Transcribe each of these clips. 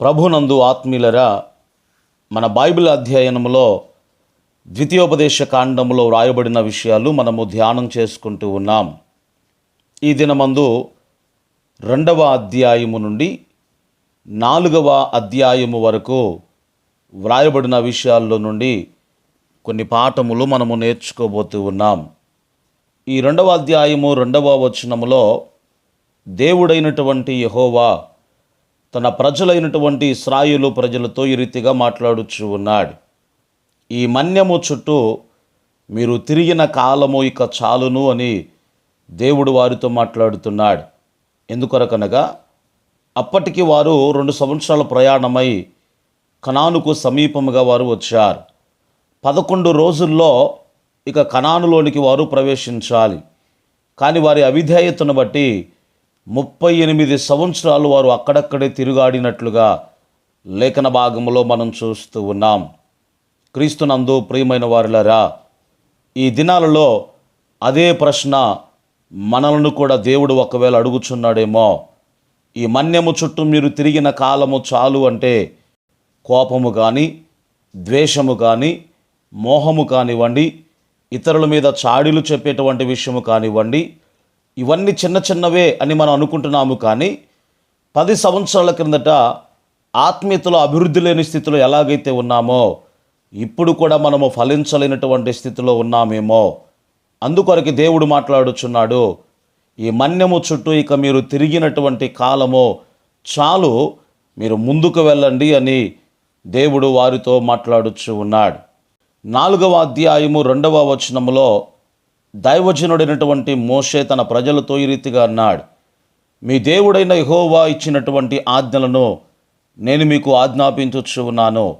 ప్రభునందు ఆత్మీయులరా మన బైబిల్ అధ్యయనంలో ద్వితీయోపదేశ కాండంలో వ్రాయబడిన విషయాలు మనము ధ్యానం చేసుకుంటూ ఉన్నాం. ఈ దినమందు రెండవ అధ్యాయము నుండి నాలుగవ అధ్యాయము వరకు వ్రాయబడిన విషయాల్లో నుండి కొన్ని పాఠములు మనము నేర్చుకోబోతూ ఉన్నాం. ఈ రెండవ అధ్యాయము రెండవ వచనములో దేవుడైనటువంటి యహోవా తన ప్రజలైనటువంటి ఇస్రాయులు ప్రజలతో ఈ రీతిగా మాట్లాడుచు ఉన్నాడు. ఈ మన్యము చుట్టూ మీరు తిరిగిన కాలము ఇక చాలును అని దేవుడు వారితో మాట్లాడుతున్నాడు. ఎందుకొరకనగా అప్పటికి వారు రెండు సంవత్సరాల ప్రయాణమై కనానుకు సమీపముగా వారు వచ్చారు. పదకొండు రోజుల్లో ఇక కనానులోనికి వారు ప్రవేశించాలి. కానీ వారి అవిధేయతను బట్టి ముప్పై ఎనిమిది సంవత్సరాలు వారు అక్కడక్కడే తిరుగాడినట్లుగా లేఖన భాగంలో మనం చూస్తూ ఉన్నాం. క్రీస్తునందు ప్రియమైన వారులరా ఈ దినాలలో అదే ప్రశ్న మనలను కూడా దేవుడు ఒకవేళ అడుగుచున్నాడేమో. ఈ మన్యము చుట్టూ మీరు తిరిగిన కాలము చాలు అంటే కోపము కానీ ద్వేషము కానీ మోహము కానివ్వండి ఇతరుల మీద చాడీలు చెప్పేటువంటి విషయము కానివ్వండి ఇవన్నీ చిన్న చిన్నవే అని మనం అనుకుంటున్నాము కానీ పది సంవత్సరాల క్రిందట ఆత్మీయతలో అభివృద్ధి లేని స్థితిలో ఎలాగైతే ఉన్నామో ఇప్పుడు కూడా మనము ఫలించలేనటువంటి స్థితిలో ఉన్నామేమో అందుకొరకు దేవుడు మాట్లాడుచున్నాడు ఈ మన్యము చుట్టూ ఇక మీరు తిరిగినటువంటి కాలము చాలు మీరు ముందుకు వెళ్ళండి అని దేవుడు వారితో మాట్లాడుచు ఉన్నాడు. నాలుగవ అధ్యాయము రెండవ వచనములో దైవజనుడైనటువంటి మోషే తన ప్రజలతో ఈ రీతిగా అన్నాడు మీ దేవుడైన యహోవా ఇచ్చినటువంటి ఆజ్ఞలను నేను మీకు ఆజ్ఞాపించవచ్చు ఉన్నాను.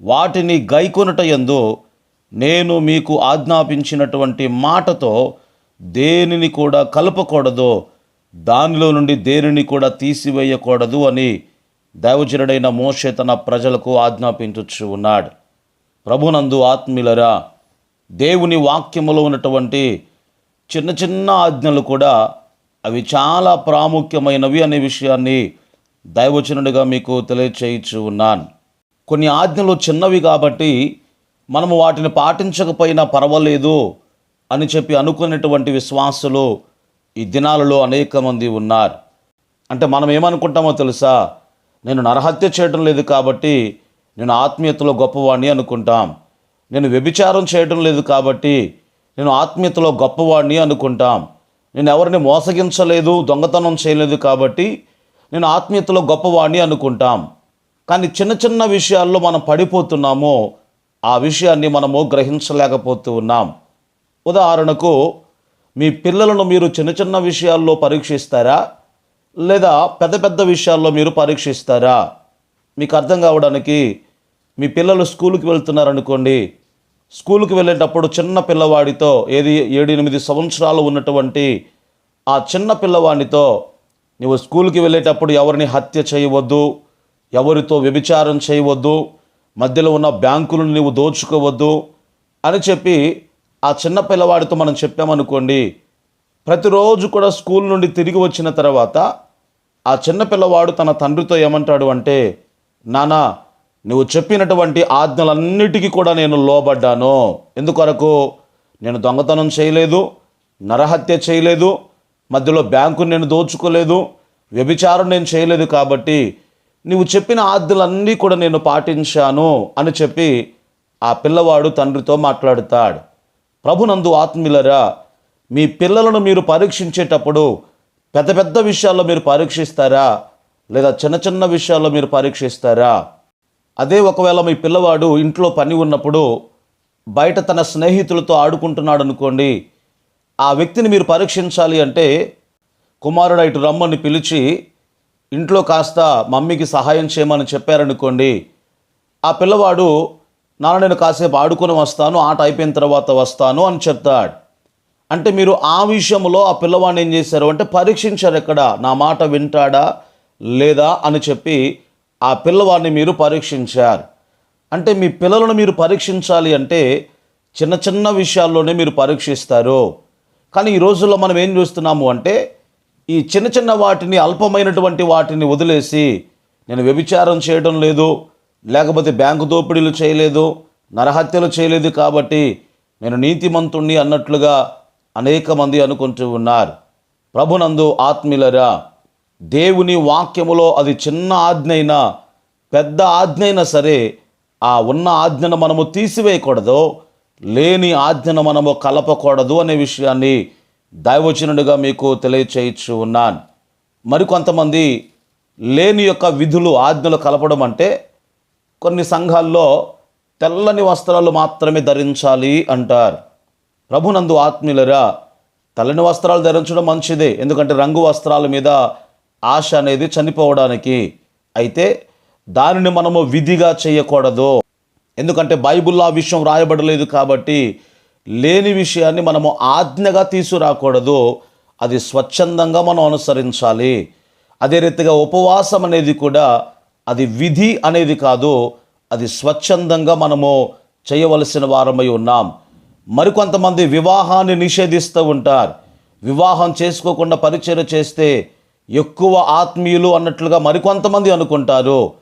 వాటిని గైకొనుట యందు నేను మీకు ఆజ్ఞాపించినటువంటి మాటతో దేనిని కూడా కలపకూడదు దానిలో నుండి దేనిని కూడా తీసివేయకూడదు అని దైవజనుడైన మోషే తన ప్రజలకు ఆజ్ఞాపించవచ్చు ఉన్నాడు. ప్రభునందు ఆత్మీయులరా దేవుని వాక్యములో ఉన్నటువంటి చిన్న చిన్న ఆజ్ఞలు కూడా అవి చాలా ప్రాముఖ్యమైనవి అనే విషయాన్ని దైవచనుడిగా మీకు తెలియచేయచ్చు ఉన్నాను. కొన్ని ఆజ్ఞలు చిన్నవి కాబట్టి మనము వాటిని పాటించకపోయినా పర్వాలేదు అని చెప్పి అనుకునేటువంటి విశ్వాసులు ఈ దినాలలో అనేక మంది ఉన్నారు. అంటే మనం ఏమనుకుంటామో తెలుసా? నేను నరహత్య చేయడం లేదు కాబట్టి నేను ఆత్మీయతలో గొప్పవాణ్ణి అనుకుంటాం. నేను వ్యభిచారం చేయడం లేదు కాబట్టి నేను ఆత్మీయతలో గొప్పవాడిని అనుకుంటాం. నేను ఎవరిని మోసగించలేదు దొంగతనం చేయలేదు కాబట్టి నేను ఆత్మీయతలో గొప్పవాడిని అనుకుంటాం. కానీ చిన్న చిన్న విషయాల్లో మనం పడిపోతున్నామో ఆ విషయాన్ని మనము గ్రహించలేకపోతూ ఉన్నాం. ఉదాహరణకు మీ పిల్లలను మీరు చిన్న చిన్న విషయాల్లో పరీక్షిస్తారా? లేదా పెద్ద పెద్ద విషయాల్లో మీరు పరీక్షిస్తారా? మీకు అర్థం కావడానికి మీ పిల్లలు స్కూల్కి వెళ్తున్నారనుకోండి స్కూల్కి వెళ్ళేటప్పుడు చిన్న పిల్లవాడితో ఏది ఏడు ఎనిమిది సంవత్సరాలు ఉన్నటువంటి ఆ చిన్న పిల్లవాడితో నువ్వు స్కూల్కి వెళ్ళేటప్పుడు ఎవరిని హత్య చేయవద్దు ఎవరితో వ్యభిచారం చేయవద్దు మధ్యలో ఉన్న బ్యాంకులను నీవు దోచుకోవద్దు అని చెప్పి ఆ చిన్న పిల్లవాడితో మనం చెప్పామనుకోండి ప్రతిరోజు కూడా స్కూల్ నుండి తిరిగి వచ్చిన తర్వాత ఆ చిన్న పిల్లవాడు తన తండ్రితో ఏమంటాడు అంటే నానా నువ్వు చెప్పినటువంటి ఆజ్ఞలన్నిటికీ కూడా నేను లోబడ్డాను. ఎందుకొరకు? నేను దొంగతనం చేయలేదు నరహత్య చేయలేదు మధ్యలో బ్యాంకును నేను దోచుకోలేదు వ్యభిచారం నేను చేయలేదు కాబట్టి నువ్వు చెప్పిన ఆజ్ఞలన్నీ కూడా నేను పాటించాను అని చెప్పి ఆ పిల్లవాడు తండ్రితో మాట్లాడుతాడు. ప్రభునందు ఆత్మీయులరా మీ పిల్లలను మీరు పరీక్షించేటప్పుడు పెద్ద పెద్ద విషయాల్లో మీరు పరీక్షిస్తారా? లేదా చిన్న చిన్న విషయాల్లో మీరు పరీక్షిస్తారా? అదే ఒకవేళ మీ పిల్లవాడు ఇంట్లో పని ఉన్నప్పుడు బయట తన స్నేహితులతో ఆడుకుంటున్నాడు అనుకోండి ఆ వ్యక్తిని మీరు పరీక్షించాలి అంటే కుమారుడు ఇటు రమ్మని పిలిచి ఇంట్లో కాస్త మమ్మీకి సహాయం చేయమని చెప్పారనుకోండి ఆ పిల్లవాడు నాన్న నేను కాసేపు ఆడుకొని వస్తాను ఆట అయిపోయిన తర్వాత వస్తాను అని చెప్తాడు. అంటే మీరు ఆ విషయంలో ఆ పిల్లవాడిని ఏం చేశారు అంటే పరీక్షించారు ఎక్కడ నా మాట వింటాడా లేదా? అని చెప్పి ఆ పిల్లవాడిని మీరు పరీక్షించారు. అంటే మీ పిల్లలను మీరు పరీక్షించాలి అంటే చిన్న చిన్న విషయాల్లోనే మీరు పరీక్షిస్తారు. కానీ ఈ రోజుల్లో మనం ఏం చూస్తున్నాము అంటే ఈ చిన్న చిన్న వాటిని అల్పమైనటువంటి వాటిని వదిలేసి నేను వ్యభిచారం చేయడం లేదు లేకపోతే బ్యాంకు దోపిడీలు చేయలేదు నరహత్యలు చేయలేదు కాబట్టి నేను నీతిమంతుణ్ణి అన్నట్లుగా అనేక మంది అనుకుంటూ ఉన్నారు. ప్రభునందు ఆత్మీయులరా దేవుని వాక్యములో అది చిన్న ఆజ్ఞ అయినా పెద్ద ఆజ్ఞ అయినా సరే ఆ ఉన్న ఆజ్ఞను మనము తీసివేయకూడదు లేని ఆజ్ఞను మనము కలపకూడదు అనే విషయాన్ని దైవచనుడిగా మీకు తెలియచేయచ్చు ఉన్నాను. మరికొంతమంది లేని యొక్క విధులు ఆజ్ఞలు కలపడం అంటే కొన్ని సంఘాల్లో తెల్లని వస్త్రాలు మాత్రమే ధరించాలి అంటారు. ప్రభునందు ఆత్మీయులరా తెల్లని వస్త్రాలు ధరించడం మంచిదే ఎందుకంటే రంగు వస్త్రాల మీద ఆశ అనేది చనిపోవడానికి అయితే దానిని మనము విధిగా చేయకూడదు. ఎందుకంటే బైబుల్లో ఆ విషయం రాయబడలేదు కాబట్టి లేని విషయాన్ని మనము ఆజ్ఞగా తీసుకురాకూడదు. అది స్వచ్ఛందంగా మనం అనుసరించాలి. అదే రీతిగా ఉపవాసం అనేది కూడా అది విధి అనేది కాదు. అది స్వచ్ఛందంగా మనము చేయవలసిన వారమై ఉన్నాం. మరికొంతమంది వివాహాన్ని నిషేధిస్తూ ఉంటారు. వివాహం చేసుకోకుండా పరిచయం చేస్తే ఎక్కువ ఆత్మీయులు అన్నట్లుగా మరికొంతమంది అనుకుంటారు.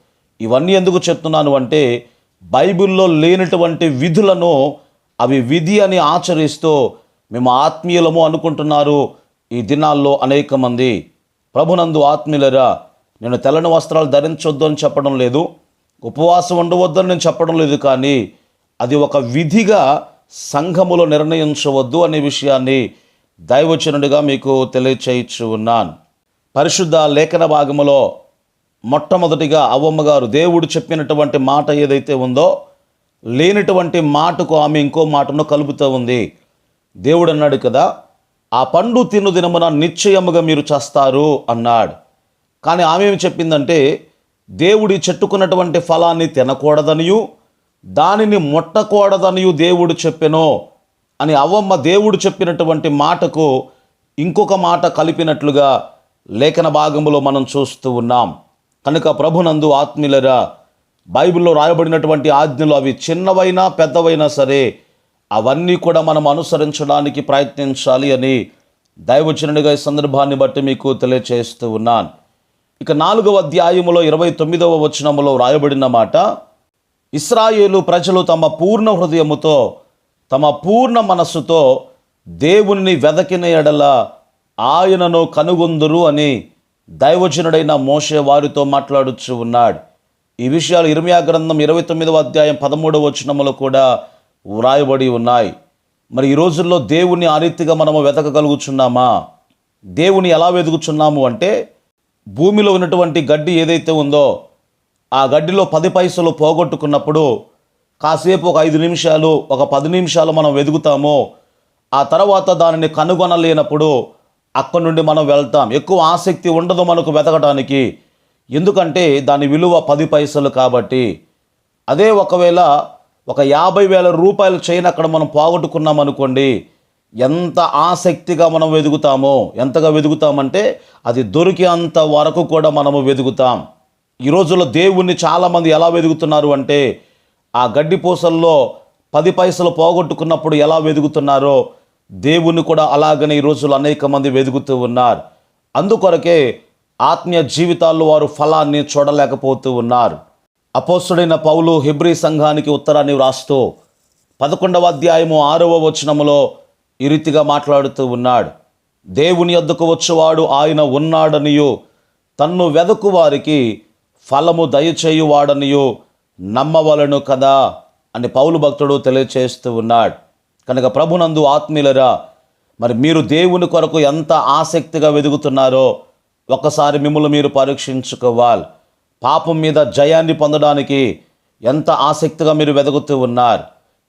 ఇవన్నీ ఎందుకు చెప్తున్నాను అంటే బైబిల్లో లేనటువంటి విధులను అవి విధి అని ఆచరిస్తూ మేము ఆత్మీయులము అనుకుంటున్నారు ఈ దినాల్లో అనేక మంది. ప్రభునందు ఆత్మీయులరా నేను తెల్లని వస్త్రాలు ధరించొద్దు అని చెప్పడం లేదు. ఉపవాసం ఉండవద్దని నేను చెప్పడం లేదు కానీ అది ఒక విధిగా సంఘములో నిర్ణయించవద్దు అనే విషయాన్ని దైవచనుడిగా మీకు తెలియచేయచ్చు ఉన్నాను పరిశుద్ధ లేఖన భాగములో మొట్టమొదటిగా అవ్వమ్మగారు దేవుడు చెప్పినటువంటి మాట ఏదైతే ఉందో లేనటువంటి మాటకు ఆమె ఇంకో మాటను కలుపుతూ ఉంది. దేవుడు అన్నాడు కదా ఆ పండు తిను దినమున నిశ్చయముగా మీరు చేస్తారు అన్నాడు. కానీ ఆమె ఏమి చెప్పిందంటే దేవుడి చెట్టుకున్నటువంటి ఫలాన్ని తినకూడదనియు దానిని ముట్టకూడదనియు దేవుడు చెప్పెను అని అవ్వమ్మ దేవుడు చెప్పినటువంటి మాటకు ఇంకొక మాట కలిపినట్లుగా లేఖన భాగంలో మనం చూస్తూ ఉన్నాం. కనుక ప్రభునందు ఆత్మీయులరా బైబిల్లో రాయబడినటువంటి ఆజ్ఞలు అవి చిన్నవైనా పెద్దవైనా సరే అవన్నీ కూడా మనం అనుసరించడానికి ప్రయత్నించాలి అని దైవచనుడిగా ఈ సందర్భాన్ని బట్టి మీకు తెలియచేస్తూ ఉన్నాను. ఇక నాలుగవ అధ్యాయములో ఇరవై తొమ్మిదవ వచనములో రాయబడిన మాట ఇస్రాయేలు ప్రజలు తమ పూర్ణ హృదయముతో తమ పూర్ణ మనస్సుతో దేవుని వెదకిన ఎడల ఆయనను కనుగొందురు అని దైవజనుడైన మోషే వారితో మాట్లాడుచు ఉన్నాడు. ఈ విషయాలు ఇర్మియా గ్రంథం ఇరవై తొమ్మిదవ అధ్యాయం పదమూడవ వచనములో కూడా వ్రాయబడి ఉన్నాయి. మరి ఈ రోజుల్లో దేవుని ఆ రీతిగా మనము వెతకగలుగుచున్నామా? దేవుని ఎలా వెతుకుచున్నాము అంటే భూమిలో ఉన్నటువంటి గడ్డి ఏదైతే ఉందో ఆ గడ్డిలో పది పైసలు పోగొట్టుకున్నప్పుడు కాసేపు ఒక ఐదు నిమిషాలు ఒక పది నిమిషాలు మనం వెతుకుతామో ఆ తర్వాత దానిని కనుగొనలేనప్పుడు అక్కడి నుండి మనం వెళ్తాం. ఎక్కువ ఆసక్తి ఉండదు మనకు వెతకడానికి ఎందుకంటే దాని విలువ పది పైసలు కాబట్టి. అదే ఒకవేళ ఒక యాభై వేల రూపాయల చైన్ అక్కడ మనం పోగొట్టుకున్నాం అనుకోండి ఎంత ఆసక్తిగా మనం వెతుకుతామో ఎంతగా వెతుకుతామంటే అది దొరికేంత వరకు కూడా మనము వెతుకుతాం. ఈ రోజుల్లో దేవుణ్ణి చాలామంది ఎలా వెతుకుతున్నారు అంటే ఆ గడ్డి పూసల్లో పది పైసలు పోగొట్టుకున్నప్పుడు ఎలా వెతుకుతున్నారో దేవుణ్ణి కూడా అలాగనే ఈ రోజుల్లో అనేక మంది వెతుకుతూ ఉన్నారు. అందుకొరకే ఆత్మీయ జీవితాల్లో వారు ఫలాన్ని చూడలేకపోతూ ఉన్నారు. అపోస్తుడైన పౌలు హిబ్రీ సంఘానికి ఉత్తరాన్ని వ్రాస్తూ పదకొండవ అధ్యాయము ఆరవ వచనములో ఈ రీతిగా మాట్లాడుతూ ఉన్నాడు. దేవుని యొద్దకు వచ్చేవాడు ఆయన ఉన్నాడనియు తన్ను వెదకు వారికి ఫలము దయచేయువాడనియు నమ్మవలను కదా అని పౌలు భక్తుడు తెలియచేస్తూ ఉన్నాడు. కనుక ప్రభునందు ఆత్మీయులరా మరి మీరు దేవుని కొరకు ఎంత ఆసక్తిగా వెదుగుతున్నారో ఒకసారి మిమ్మల్ని మీరు పరీక్షించుకోవాలి. పాపం మీద జయాన్ని పొందడానికి ఎంత ఆసక్తిగా మీరు వెతుకుతూ ఉన్నారు.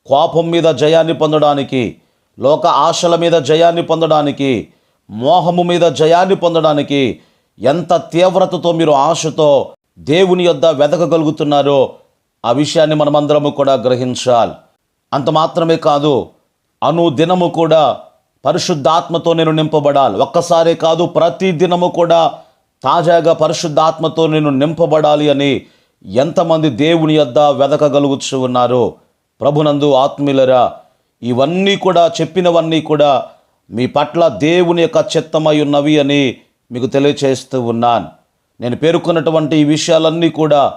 కోపం మీద జయాన్ని పొందడానికి లోక ఆశల మీద జయాన్ని పొందడానికి మోహము మీద జయాన్ని పొందడానికి ఎంత తీవ్రతతో మీరు ఆశతో దేవుని యొద్ద వెతకగలుగుతున్నారో ఆ విషయాన్ని మనమందరము కూడా గ్రహించాలి. అంత మాత్రమే కాదు అను దినము కూడా పరిశుద్ధాత్మతో నేను నింపబడాలి. ఒక్కసారే కాదు ప్రతి దినము కూడా తాజాగా పరిశుద్ధాత్మతో నేను నింపబడాలి అని ఎంతమంది దేవుని యొద్ద వెదకగలుగుతూ ఉన్నారో ప్రభునందు ఆత్మీయులరా ఇవన్నీ కూడా చెప్పినవన్నీ కూడా మీ పట్ల దేవుని యొక్క చిత్తమై ఉన్నవి అని మీకు తెలియచేస్తూ ఉన్నాను. నేను పేర్కొన్నటువంటి ఈ విషయాలన్నీ కూడా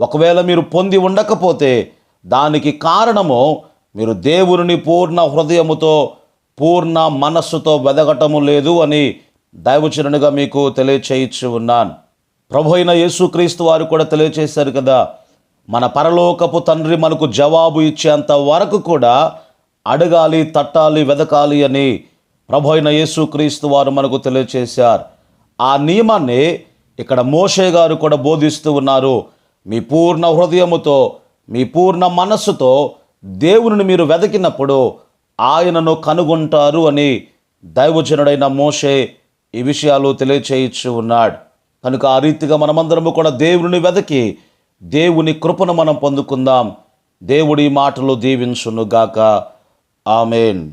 ఒకవేళ మీరు పొంది ఉండకపోతే దానికి కారణము మీరు దేవుని పూర్ణ హృదయముతో పూర్ణ మనస్సుతో వెదగటము లేదు అని దైవచనునిగా మీకు తెలియచేయించి ఉన్నాను. ప్రభు అయిన యేసుక్రీస్తు వారు కూడా తెలియచేశారు కదా మన పరలోకపు తండ్రి మనకు జవాబు ఇచ్చేంత వరకు కూడా అడగాలి తట్టాలి వెదకాలి అని ప్రభు అయిన యేసుక్రీస్తు వారు మనకు తెలియచేశారు. ఆ నియమాన్ని ఇక్కడ మోషే గారు కూడా బోధిస్తూ ఉన్నారు. మీ పూర్ణ హృదయముతో మీ పూర్ణ మనస్సుతో దేవుని మీరు వెదకినప్పుడు ఆయనను కనుగొంటారు అని దైవజనుడైన మోషే ఈ విషయాలు తెలియచేయచ్చు ఉన్నాడు. కనుక ఆ రీతిగా మనమందరము కూడా దేవుని వెదకి దేవుని కృపను మనం పొందుకుందాం. దేవుడి మాటలు దీవించునుగాక. ఆమెన్.